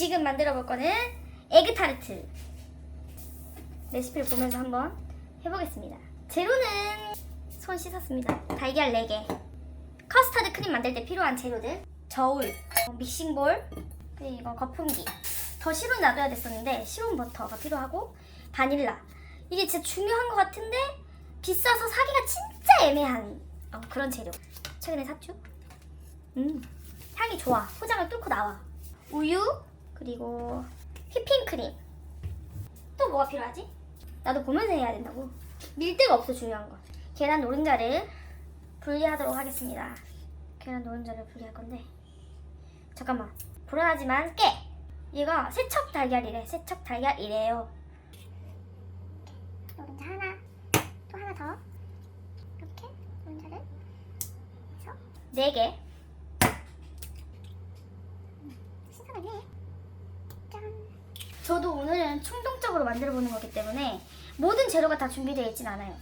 지금 만들어 볼 거는 에그타르트. 레시피를 보면서 한번 해보겠습니다. 재료는 손 씻었습니다. 달걀 4개. 커스터드 크림 만들 때 필요한 재료들. 저울, 어, 믹싱볼, 그리고 거품기. 더 실온 놔둬야 됐었는데 실온 버터가 필요하고 바닐라. 이게 진짜 중요한 것 같은데 비싸서 사기가 진짜 애매한 어, 그런 재료. 최근에 샀죠? 음, 향이 좋아. 포장을 뚫고 나와. 우유, 그리고 휘핑 크림. 또 뭐가 필요하지? 나도 보면서 해야 된다고. 밀대가 없어 중요한 건. 계란 노른자를 분리하도록 하겠습니다. 계란 노른자를 분리할 건데. 잠깐만. 불안하지만 깨. 얘가 세척 달걀이래. 세척 달걀이래요. 노른자 하나, 또 하나 더. 이렇게 노른자를 해서 네 개. 신선하네. 짠. 저도 오늘은 충동적으로 만들어 보는 거기 때문에 모든 재료가 다 준비되어 있진 않아요.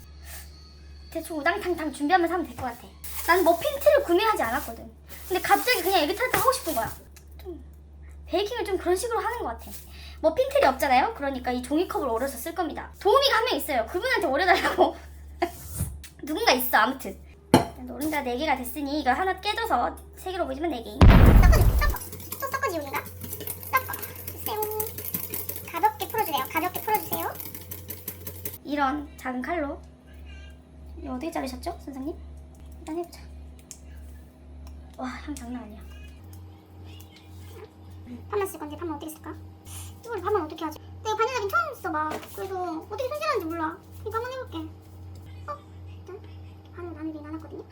대충 우당탕탕 준비하면서 하면 될 것 같아. 나는 머핀 틀을 구매하지 않았거든. 근데 갑자기 그냥 에그타르트 하고 싶은 거야. 좀 베이킹을 좀 그런 식으로 하는 것 같아. 머핀 틀이 없잖아요. 그러니까 이 종이컵을 오려서 쓸 겁니다. 도우미가 한 명 있어요. 그분한테 오려달라고. 누군가 있어 아무튼. 노른자 4개가 됐으니 이걸 하나 깨져서 3개로 보시면 4개. 섞어, 섞어. 또 섞어지 우리가. 섞어. 주세요. 가볍게 풀어주세요. 가볍게 풀어주세요. 이런 작은 칼로. 어떻게 자르셨죠, 선생님? 일단 해보자. 와, 향 장난 아니야. 파만 쓸 건데 파만 어떻게 쓸까? 이걸 파만 어떻게 하지? 내가 바닐라빈 처음 써봐. 그래서 어떻게 손질하는지 몰라. 이거 한번 해볼게. 어? 일단 바늘 바늘이 나눴거든요.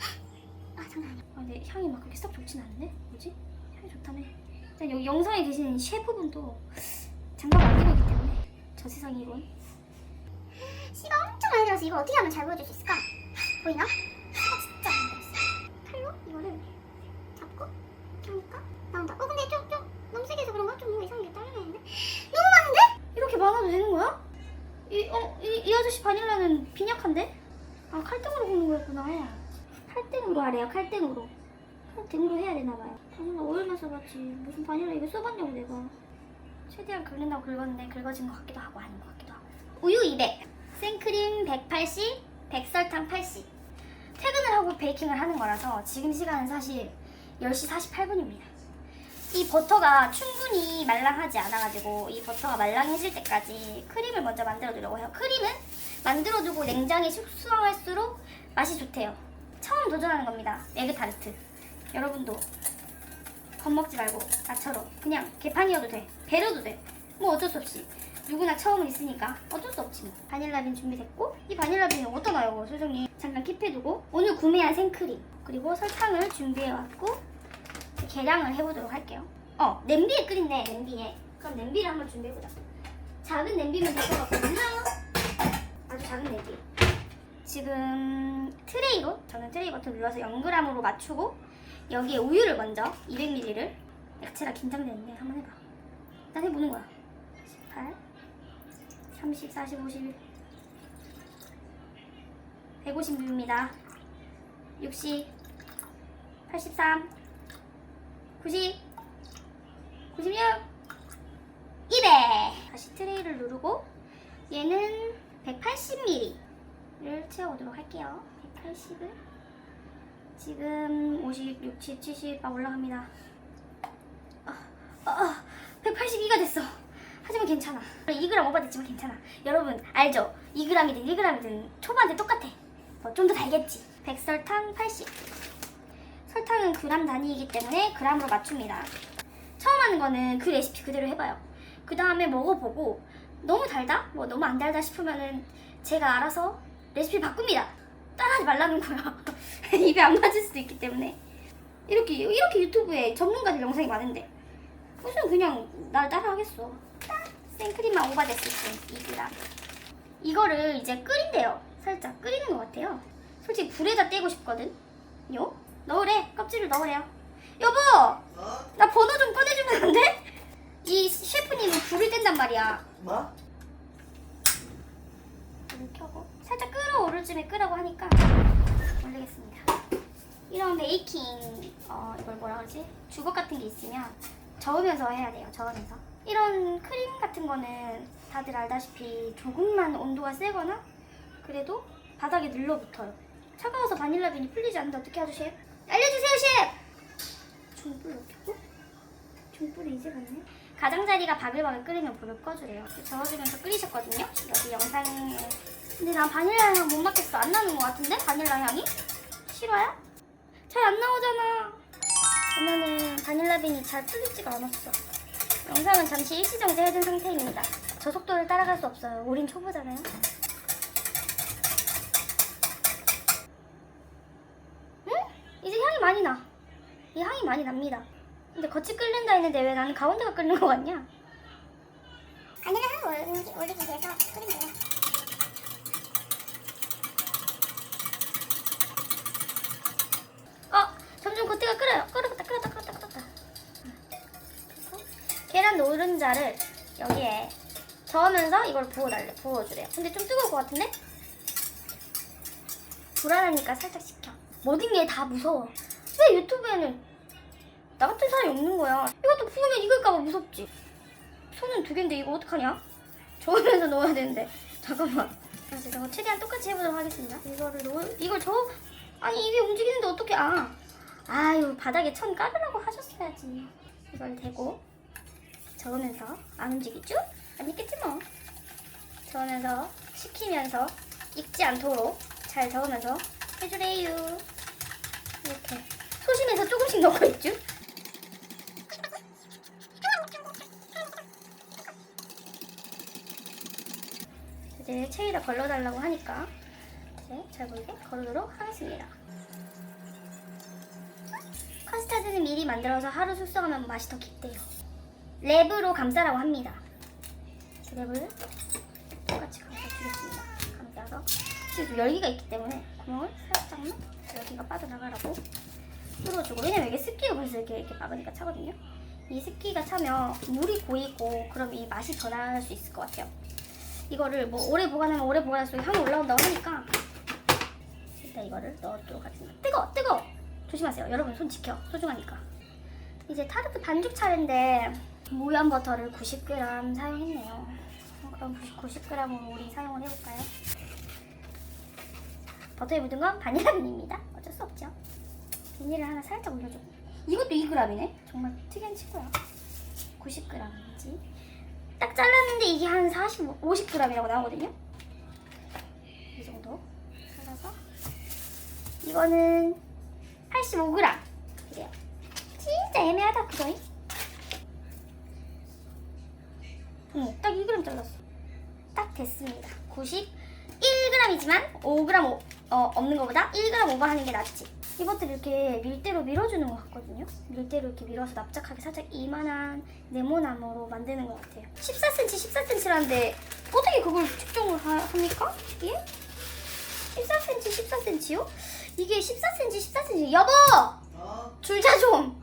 아 장난 아니야. 아, 근데 향이 막 그렇게 썩 좋진 않은데? 뭐지? 향이 좋다네. 일단 여기 영상에 계신 셰프분도 장갑 안 끼고 저 세상이군. 씨가 엄청 많이 들어서 이걸 어떻게 하면 잘 보여줄 수 있을까? 보이나? 씨가 진짜. 칼로 이거를 잡고 하니까 나온다. 어 근데 좀, 좀 너무 세게 해서 그런가? 좀 뭔가 이상하게 딸려나는데? 너무 많은데? 이렇게 많아도 되는 거야? 이, 어, 이, 이 아저씨 바닐라는 빈약한데? 아, 칼등으로 굽는 거였구나. 칼등으로 하래요, 칼등으로. 칼등으로 해야 되나 봐요. 바닐라 오일만 써봤지. 무슨 바닐라 이거 써봤냐고, 내가. 최대한 긁는다고 긁었는데 긁어진 것 같기도 하고 아닌 것 같기도 하고. 우유 200, 생크림 180, 백설탕 80. 퇴근을 하고 베이킹을 하는 거라서 지금 시간은 사실 10시 48분입니다. 이 버터가 충분히 말랑하지 않아가지고 이 버터가 말랑해질 때까지 크림을 먼저 만들어 두려고 해요. 크림은 만들어 두고 냉장에 숙성할수록 맛이 좋대요. 처음 도전하는 겁니다. 에그타르트. 여러분도 겁먹지 말고 나처럼 그냥 개판이어도 돼. 배려도 돼. 뭐 어쩔 수 없이. 누구나 처음은 있으니까 어쩔 수 없지 뭐. 바닐라빈 준비됐고 이 바닐라빈은 어디다 놔요 소정님 잠깐 킵해두고 오늘 구매한 생크림 그리고 설탕을 준비해왔고 계량을 해보도록 할게요. 어, 냄비에 끓인대, 냄비에. 그럼 냄비를 한번 준비해보자. 작은 냄비면 될 것 같거든요. 아주 작은 냄비. 지금 트레이로, 저는 트레이 버튼 눌러서 0g으로 맞추고, 여기에 우유를 먼저, 200ml를. 야채라 긴장되는데, 한번 해봐. 일단 해보는 거야. 18, 30, 40, 51. 150ml입니다. 60, 83, 90 96 200 다시 트레이를 누르고 얘는 180ml를 채워보도록 할게요 180을 지금 50, 60, 70 막 올라갑니다 아, 아, 아, 182가 됐어 하지만 괜찮아 2g 오버됐지만 괜찮아 여러분 알죠? 2g이든 1g이든 초반에 똑같아 뭐 좀 더 달겠지 백설탕 80 설탕은 그람 단위이기 때문에 그람으로 맞춥니다. 처음 하는 거는 그 레시피 그대로 해봐요. 그 다음에 먹어보고 너무 달다? 뭐 너무 안 달다 싶으면은 제가 알아서 레시피 바꿉니다. 따라하지 말라는 거야. 입에 안 맞을 수도 있기 때문에 이렇게 이렇게 유튜브에 전문가들 영상이 많은데 무슨 그냥 날 따라하겠어. 생크림만 오버됐을 때 2g. 이거를 이제 끓인대요. 살짝 끓이는 것 같아요. 솔직히 불에다 떼고 싶거든. 요? 넣으래. 껍질을 넣으래요. 여보! 나 번호 좀 꺼내주면 안 돼? 이 셰프님은 불을 뗀단 말이야. 뭐? 불을 켜고 살짝 끓어오를 쯤에 끄라고 하니까 올리겠습니다. 이런 베이킹 어 이걸 뭐라 그러지? 주걱 같은 게 있으면 저으면서 해야 돼요. 저으면서. 이런 크림 같은 거는 다들 알다시피 조금만 온도가 세거나 그래도 바닥에 눌러붙어요. 차가워서 바닐라 빈이 풀리지 않는데 어떻게 하죠, 셰프? 알려주세요, 셰프! 중불 넣고 중불이 이제 갔네. 가장자리가 바글바글 끓으면 불을 꺼주래요. 저어주면서 끓이셨거든요. 여기 영상에. 근데 난 바닐라 향 못 맡겠어. 안 나는 것 같은데? 바닐라 향이? 싫어요? 잘 안 나오잖아. 오늘은 바닐라 빈이 잘 풀리지가 않았어. 영상은 잠시 일시정지 해둔 상태입니다. 저 속도를 따라갈 수 없어요. 우린 초보잖아요. 응? 이제 향이 많이 나. 이 향이 많이 납니다. 근데 겉이 끓는다 했는데 왜 나는 가운데가 끓는 거 같냐? 바닐라 향 올리기, 위해서 끓인 거야. 어, 점점 겉에가 끓어요. 끓었다, 끓었다, 끓었다, 끓었다. 그리고 계란 노른자를 여기에 저으면서 이걸 부어달래, 부어주래요. 근데 좀 뜨거울 것 같은데? 불안하니까 살짝 식혀. 모든 게 다 무서워. 왜 유튜브에는 나 같은 사람이 없는 거야? 이것도 부으면 익을까봐 무섭지. 손은 두 개인데 이거 어떡하냐? 저으면서 넣어야 되는데. 잠깐만. 그래서 저거 최대한 똑같이 해보도록 하겠습니다. 이거를 넣 이걸 저 아니 입이 움직이는데 어떻게 아 아유 바닥에 천 깔으라고 하셨어야지 이걸 대고 저으면서 안 움직이죠? 안 익겠지 뭐 저으면서 식히면서 익지 않도록 잘 저으면서 해주래요 이렇게 소심해서 조금씩 넣고 있죠? 이제 체에다 걸러달라고 하니까 이제 잘 보이게 걸도록 하겠습니다. 카스타드는 미리 만들어서 하루 숙성하면 맛이 더 깊대요. 랩으로 감싸라고 합니다. 랩을 똑같이 감싸주겠습니다. 감싸서 지금 좀 열기가 있기 때문에 구멍을 살짝만 열기가 빠져나가라고 뚫어주고 왜냐면 이게 습기가 벌써 이렇게, 이렇게 막으니까 차거든요. 이 습기가 차면 물이 고이고 그럼 이 맛이 더 나을 수 있을 것 같아요. 이거를 뭐 오래 보관하면 오래 보관할수록 향이 올라온다고 하니까 일단 이거를 넣어도록 하겠습니다. 뜨거, 뜨거. 조심하세요. 여러분 손 지켜. 소중하니까. 이제 타르트 반죽 차례인데 모양 버터를 90g 사용했네요. 어, 그럼 90g으로 우리 사용을 해볼까요? 버터에 묻은 건 바닐라 빈입니다. 어쩔 수 없죠. 비닐을 하나 살짝 올려줘. 이것도 2g이네. 정말 특이한 친구야. 90g이지. 딱 잘랐는데 이게 한 40, 50g이라고 나오거든요. 이 정도 잘라서 이거는 85g 그래요. 진짜 애매하다 그거이. 응, 딱 2g 잘랐어. 딱 됐습니다. 91g이지만 5g 오, 어, 없는 것보다 1g 오버하는 게 낫지. 이것들 이렇게 밀대로 밀어주는 것 같거든요. 밀대로 이렇게 밀어서 납작하게 살짝 이만한 네모나무로 만드는 것 같아요. 14cm, 14cm라는데 어떻게 그걸 측정을 하, 합니까? 이게? 14cm, 14cm요? 이게 14cm, 14cm. 여보! 어? 줄자 좀!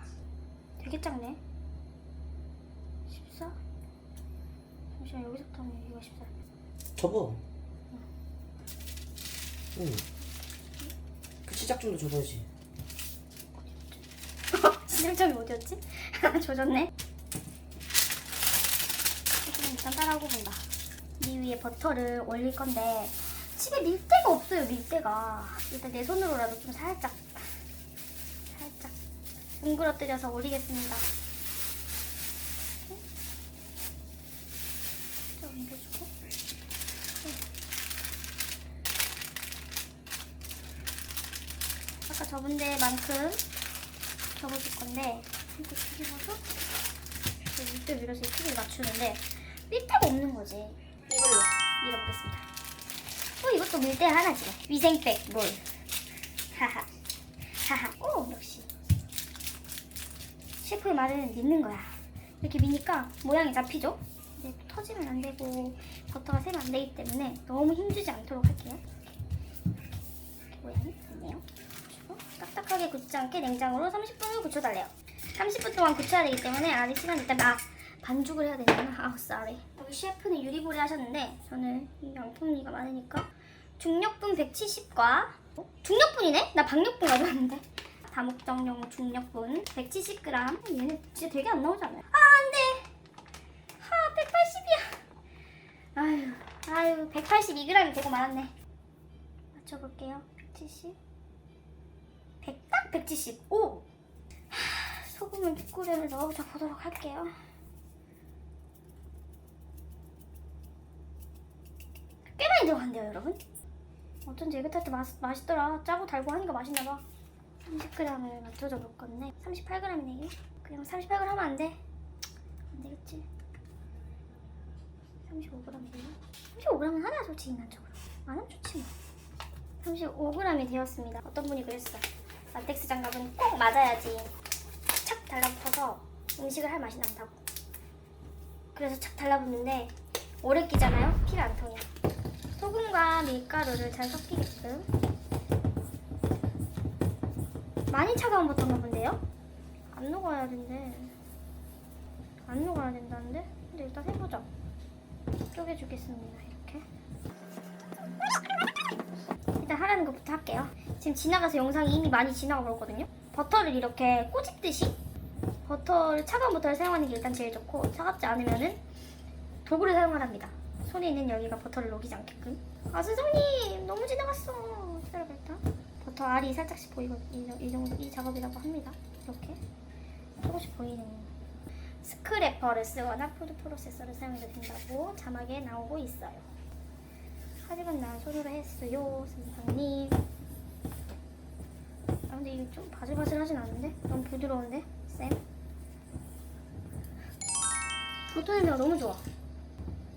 되게 작네. 잠시만, 여기서부터 하면 여기가 14. 접어. 응. 그 시작 좀더 접어야지. 시작점이 어디였지? 조졌네. 조금 일단 따라오고 본다. 이 위에 버터를 올릴 건데 집에 밀대가 없어요. 밀대가 일단 내 손으로라도 좀 살짝 살짝 뭉그러뜨려서 올리겠습니다. 좀 옮겨주고. 아까 접은 데만큼 접어줄 건데 이렇게 뒤집어서 밑에 밀어서 이 크기를 맞추는데 밀대가 없는 거지. 이걸로 밀어보겠습니다. 어 이것도 밀대 하나지 위생백 롤 하하. 하하. 오 역시. 셰프의 말은 믿는 거야. 이렇게 미니까 모양이 잡히죠? 근데 터지면 안 되고 버터가 새면 안 되기 때문에 너무 힘주지 않도록 할게요. 모양이 그리고 딱딱하게 굳지 않게 냉장고로 30분을 굳혀달래요. 30분 동안 굳혀야 되기 때문에 아직 시간이 있다. 나 반죽을 해야 되잖아. 아우, 쏘리. 여기 셰프는 유리볼에 하셨는데 저는 이 양푼리가 많으니까 중력분 170과 어? 중력분이네? 나 박력분 가져왔는데 다목적용 중력분 170g. 얘는 진짜 되게 안 나오잖아요. 아, 안 돼! 아, 180이야. 아유, 아유, 182g이 되고 말았네. 맞춰볼게요. 170. 100, 딱 170. 오! 하, 소금을 6g을 넣어보자 보도록 할게요. 꽤 많이 들어간대요, 여러분. 어쩐지 애기탈 때 맛, 맛있더라. 짜고 달고 하니까 맛있나봐. 30g을 맞춰줘 볼 건데 38g이네 이게. 그냥 38g 하면 안 돼. 안 되겠지. 35g이에요. 35g은 하나 솔직히 인간적으로. 안 하면 좋지 뭐. 35g이 되었습니다. 어떤 분이 그랬어. 라텍스 장갑은 꼭 맞아야지 착 달라붙어서 음식을 할 맛이 난다고. 그래서 착 달라붙는데 오래 끼잖아요. 피가 안 통해. 소금과 밀가루를 잘 섞이게끔 많이 차가운 버터인가 본데요? 안 녹아야 된대 안 녹아야 된다는데? 근데 일단 해보자 쪼개주겠습니다 이렇게 일단 하라는 것부터 할게요. 지금 지나가서 영상이 이미 많이 지나가 버렸거든요. 버터를 이렇게 꼬집듯이 버터를 차가운 버터를 사용하는 게 일단 제일 좋고 차갑지 않으면은 도구를 사용하랍니다. 손에 있는 여기가 버터를 녹이지 않게끔. 아 선생님! 너무 지나갔어. 기다려봐 일단 버터 알이 살짝씩 보이고 이, 정- 이 정도 이 작업이라고 합니다. 이렇게. 조금씩 보이는. 스크래퍼를 쓰거나 푸드 프로세서를 사용해도 된다고 자막에 나오고 있어요 하지만 난 손으로 했어요 선생님. 아 근데 이게 좀 바슬바슬하진 않은데? 너무 부드러운데? 쌤? 버터 냄새가 너무 좋아.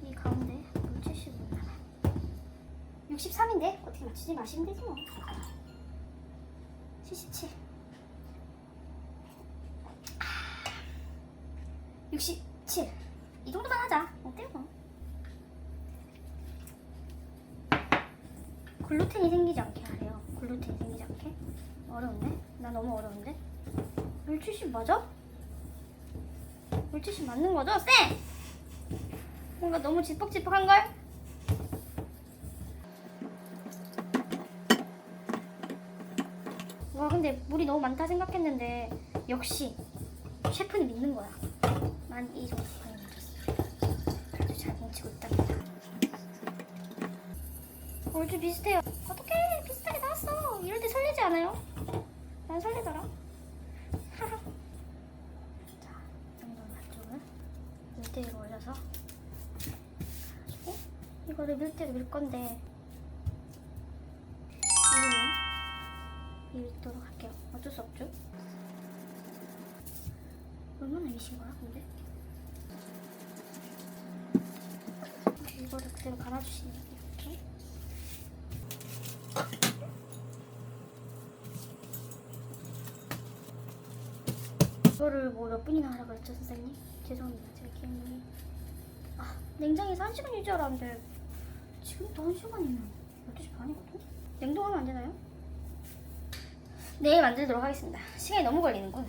이 가운데 75 나와 63인데? 어떻게 맞추지? 마시면 되지 뭐. 77 67 이 정도만 하자. 어때요 글루텐이 생기지 않게 하래요 글루텐이 생기지 않게 어려운데? 나 너무 어려운데? 170 맞아? 170 맞는 거죠? 쌤! 뭔가 너무 지퍽지퍽한걸? 와 근데 물이 너무 많다 생각했는데 역시 셰프는 믿는 거야 난 이 정도 반응 맞았어 그래도 잘 뭉치고 있답니다 얼추 비슷해요 어떡해 비슷하게 나왔어 이럴 때 설레지 않아요? 난 설레더라 하하 자, 이 정도는 안쪽을 밀대위로 올려서 가지고 이거를 밀대로 밀 건데 이거는 밀도록 할게요. 어쩔 수 없죠. 얼마나 미신 거야, 근데? 이거를 그대로 갈아주시네, 이렇게. 이거를 뭐 몇 분이나 하라고 했죠, 선생님? 죄송합니다, 제 기억력이. 아, 냉장에서 한 시간 유지 하라는데 지금도 한 시간이면 12시 반이거든? 냉동하면 안 되나요? 내일 만들도록 하겠습니다. 시간이 너무 걸리는군.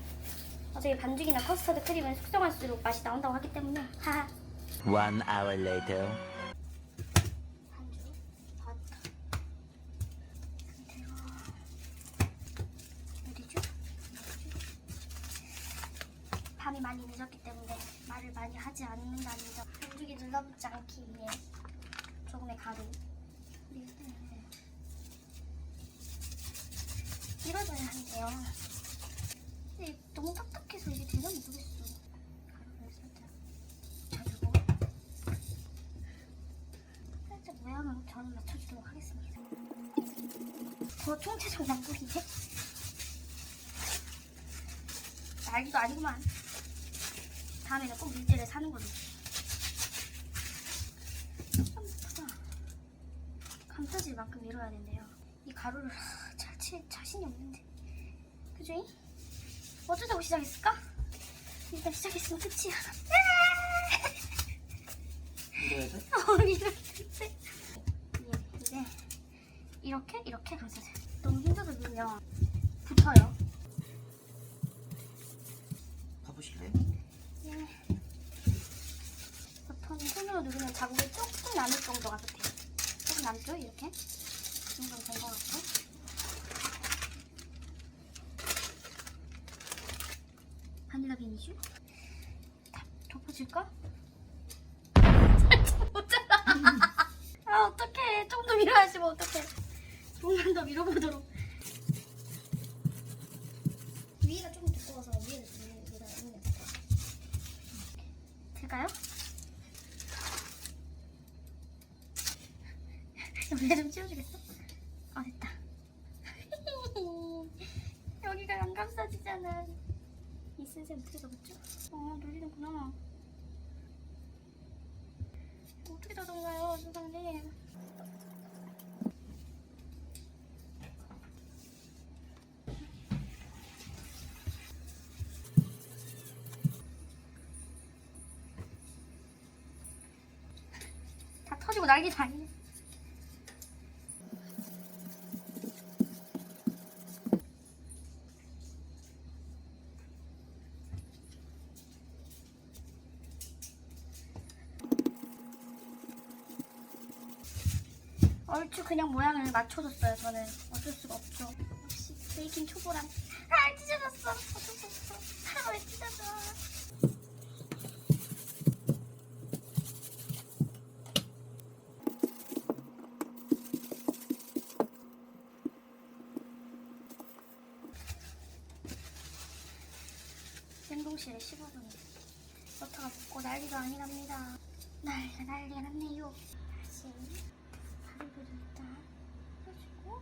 어차피 반죽이나 커스터드 크림은 숙성할수록 맛이 나온다고 하기 때문에 하하. One hour later. 반죽, 버터, 상태로 어디죠? 어디죠? 밤이 많이 늦었기 때문에 말을 많이 하지 않는답니다. 반죽이 눌러붙지 않기 위해 조금의 가루 밀어줘야 한대요. 근데 너무 딱딱해서 이게 되나 모르겠어. 가루를 살짝 살짝 모양을 저는 맞춰주도록 하겠습니다. 더 총체적 약국인데? 난리도 아니구만. 다음에는 꼭 밀대를 사는 걸로. 처음부터 감싸질 만큼 밀어야 된대요. 이 가루를 하, 잘칠 자신이 없는데. 그죠? 어쩌자고 시작했을까? 일단 시작했으면 끝이야. 이거야 돼? 어, 때. 예, 이제 이렇게 이렇게 감싸줘요. 너무 힘줘서 밀면 붙어요. 봐보실래요? 예. 버터는 손으로 누르면 자국이 조금 남을 정도가 같아요. 남죠? 이렇게? 이 정도면 된 것 같고. 바닐라 비니슈? 덮어줄까? 어쩌다! 아, 어떡해. 좀 더 밀어야지, 뭐, 어떡해. 조금만 더 밀어보도록. 여기가 좀 치워주겠어? 아 됐다. 여기가 안 감싸지잖아. 이 센스 어떻게 잡았죠? 아 놀리는구나. 어떻게 잡았나요 선생님 다 터지고 난리 다니 얼추 그냥 모양을 맞춰줬어요. 저는 어쩔 수가 없죠. 역시 베이킹 초보란. 아 찢어졌어. 어쩔 수 없어. 아, 왜 찢어져 냉동실에 15분 버터가 붙고 난리가 아니랍니다 난리가 난리가 났네요 다시 가루를 일단 해주고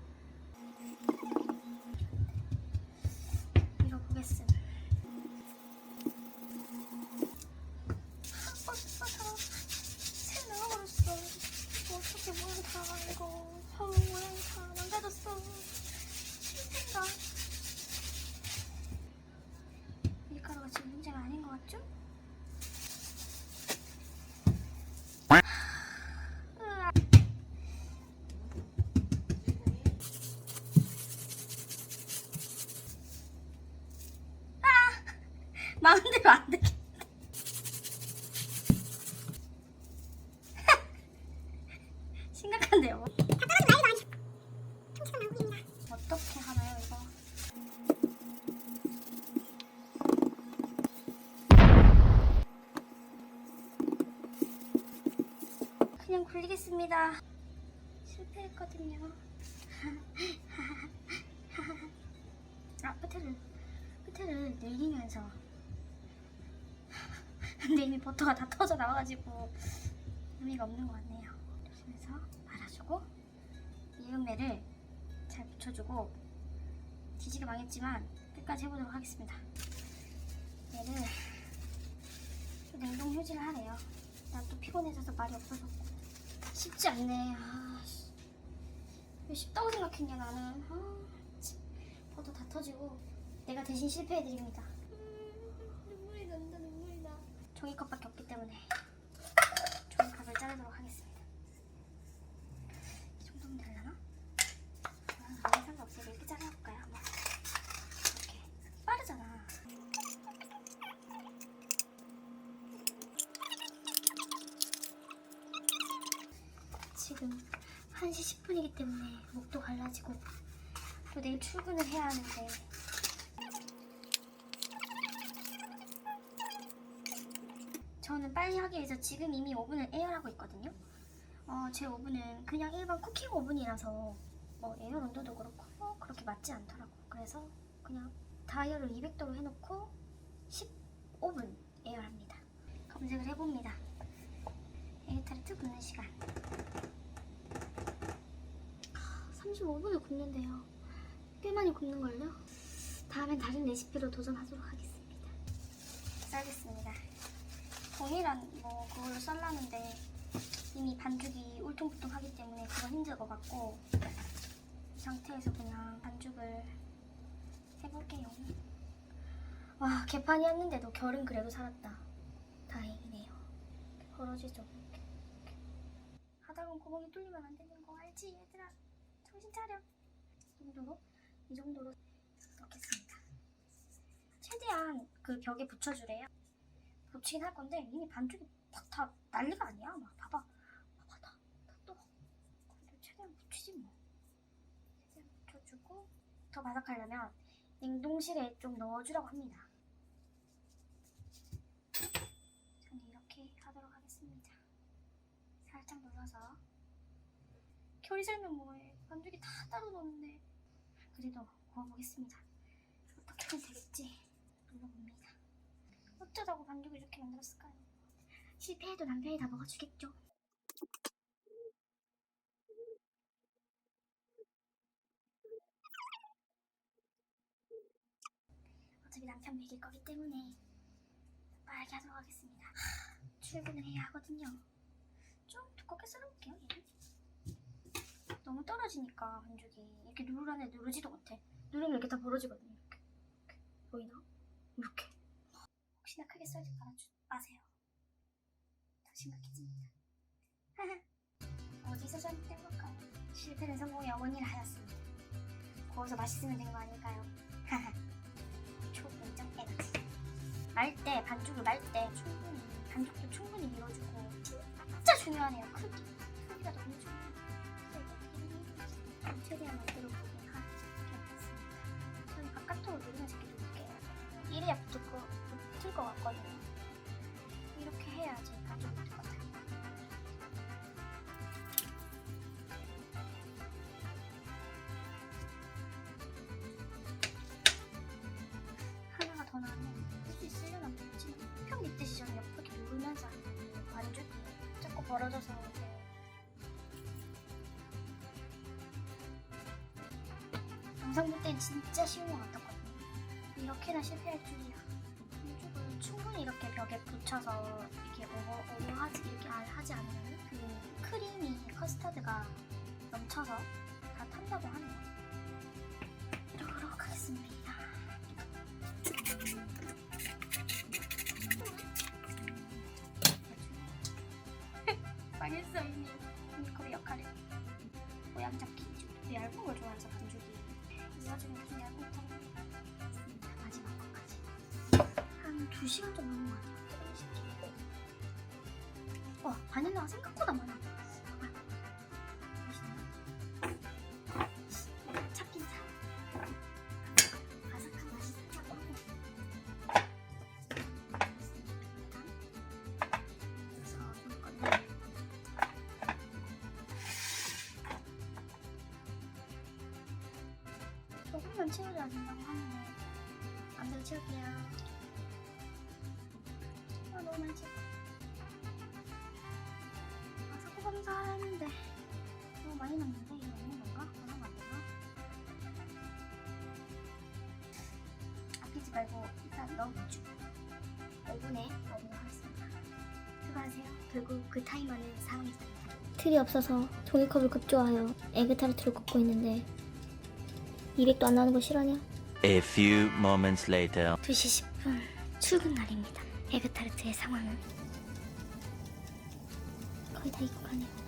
밀어보겠음 아, 뻗어서 새 나와버렸어 이거 어떻게 모양 다 망가졌어 실패인가 밀가루가 지금 문제가 아닌 것 같죠? 으아. 마음대로 안 되겠다. 심각한데요. 어떻게 하나요 이거? 그냥 굴리겠습니다. 실패했거든요. 아 끝에를 끝에를 내리면서 근데 이미 버터가 다 터져 나와가지고 의미가 없는 것 같네요. 그래서 말아주고 이음매를 잘 붙여주고 뒤지게 망했지만 끝까지 해보도록 하겠습니다. 얘를 좀 냉동 휴지를 하래요. 난 또 피곤해져서 말이 없어졌고 쉽지 않네. 아, 씨. 왜 쉽다고 생각했냐 나는. 아, 참. 버터 다 터지고 내가 대신 실패해드립니다. 음, 눈물이 난다 눈물이 나. 종이컵밖에 없기 때문에 종이컵을 자르도록 하겠습니다. 이 정도면 되려나? 아, 아무 상관없어요. 이렇게 잘라볼까요? 한번 이렇게 빠르잖아. 지금 1시 10분이기 때문에 목도 갈라지고 또 내일 출근을 해야 하는데 저는 빨리 하기 위해서 지금 이미 오븐을 에어하고 있거든요. 어, 제 오븐은 그냥 일반 쿠킹 오븐이라서 뭐 에어 온도도 그렇고 어, 그렇게 맞지 않더라고. 그래서 그냥 다이얼을 200도로 해놓고 15분 에어합니다. 검색을 해봅니다. 에어타르트 굽는 시간 35분을 굽는데요. 꽤 많이 굽는걸요? 다음엔 다른 레시피로 도전하도록 하겠습니다. 썰겠습니다. 동일한 뭐 그걸로 썰라는데 이미 반죽이 울퉁불퉁하기 때문에 그건 힘들 것 같고 이 상태에서 그냥 반죽을 해볼게요. 와 개판이었는데도 결은 그래도 살았다. 다행이네요. 벌어지죠. 하다 보면 구멍이 뚫리면 안 되는 거 알지? 정신 차려. 이 정도로 이 정도로 넣겠습니다. 최대한 그 벽에 붙여주래요. 붙이긴 할 건데 이미 반죽이 막다 난리가 아니야. 막 봐봐, 봐봐 다, 다 최대한 붙이지 뭐. 최대한 붙여주고 더 바삭하려면 냉동실에 좀 넣어주라고 합니다. 타도록 하겠습니다. 살짝 눌러서 결이 살면 뭐해? 반죽이 다 따로 넣었는데 그래도 구워보겠습니다. 어떻게든 되겠지. 눌러봅니다. 어쩌다고 반죽을 이렇게 만들었을까요? 실패해도 남편이 다 먹어주겠죠. 어차피 남편 먹일 거기 때문에 빠르게 하도록 하겠습니다. 하, 출근을 해야 하거든요. 좀 두껍게 썰어볼게요. 얘를. 너무 떨어지니까 반죽이 이렇게 누르라는데 누르지도 못해. 누르면 이렇게 다 벌어지거든요. 이렇게, 이렇게. 보이나? 이렇게. 혹시나 크게 썰지 말아주 마세요. 더 심각해집니다. 어디서 잘못된 걸까요? 실패는 성공의 어머니를 하였습니다. 구워서 맛있으면 된 거 아닐까요? 초인정 에너지. 말때 반죽을 말 때 충분히 반죽도 충분히 밀어주고 진짜 중요하네요. 크기. 크기가 너무. 그래서 최대한 만들어 보긴 하겠습니다. 저는 바깥으로 누르면서 이렇게 누를게요. 이래야 붙을 거, 붙을 것 같거든요. 이렇게 해야지 반죽이 붙을 것 같아요. 하나가 더 나면 할수 있으려나 모르지. 편 밑듯이 저는 옆으로 누르면서 반죽이 자꾸 벌어져서 영상 볼 땐 진짜 쉬운 것 같았거든요. 이렇게나 실패할 줄이야. 반죽을 충분히 이렇게 벽에 붙여서 이렇게 오버, 오버하지 이렇게 아- 하지 않으면 그 크림이 커스터드가 넘쳐서 다 탄다고 하네요. 이러도록 하겠습니다. 2시간 좀 남은 거 아니야? 와 바닐라가 생각보다 많아. 조금만 채워줘야 된다고 하는데 안대로 채울게요 아 너무 많이 아 사고 검사 하는데 너무 많이 남는데 이거 없는 건가? 안 하면 안 되나? 아끼지 말고 일단 넣어보죠 오븐에 넣어보도록 하겠습니다 수고하세요 결국 그 타이머는 사용했습니다 틀이 없어서 종이컵을 급조하여 에그타르트를 굽고 있는데 200도 안 나는 거 싫어하냐? A few moments later. 2시 10분 출근 날입니다. 에그타르트의 상황은 거의 다 익고 가네요.